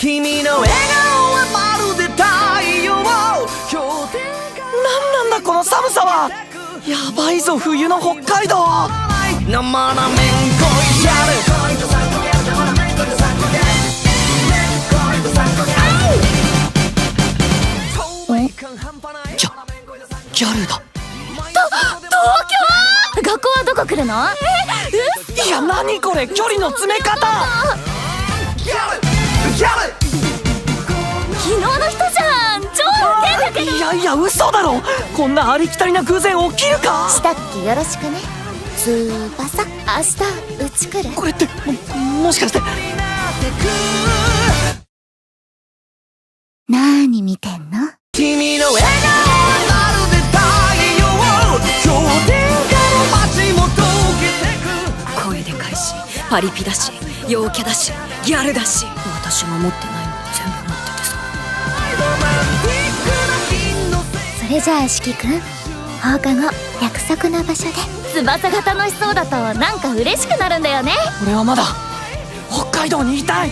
君の笑顔はまるで太陽なんなんだこの寒さは。やばいぞ冬の北海道。下生なめんこいギャルだ。学校はどこ来るの？えいや何これ？距離の詰め方。ギャルけどいやいや嘘だろ。こんなありきたりな偶然起きるか。したっけ？よろしくね。つばさ。明日うち来る。これってももしかして。なーに見てんの？君の笑顔はまるで太陽氷点下の街も溶けてく。声でかいしパリピだし陽キャだしギャルだし。私が持ってないの全部れじゃあ四季くん。放課後約束の場所で。翼が楽しそうだとなんか嬉しくなるんだよね。俺はまだ北海道にいたい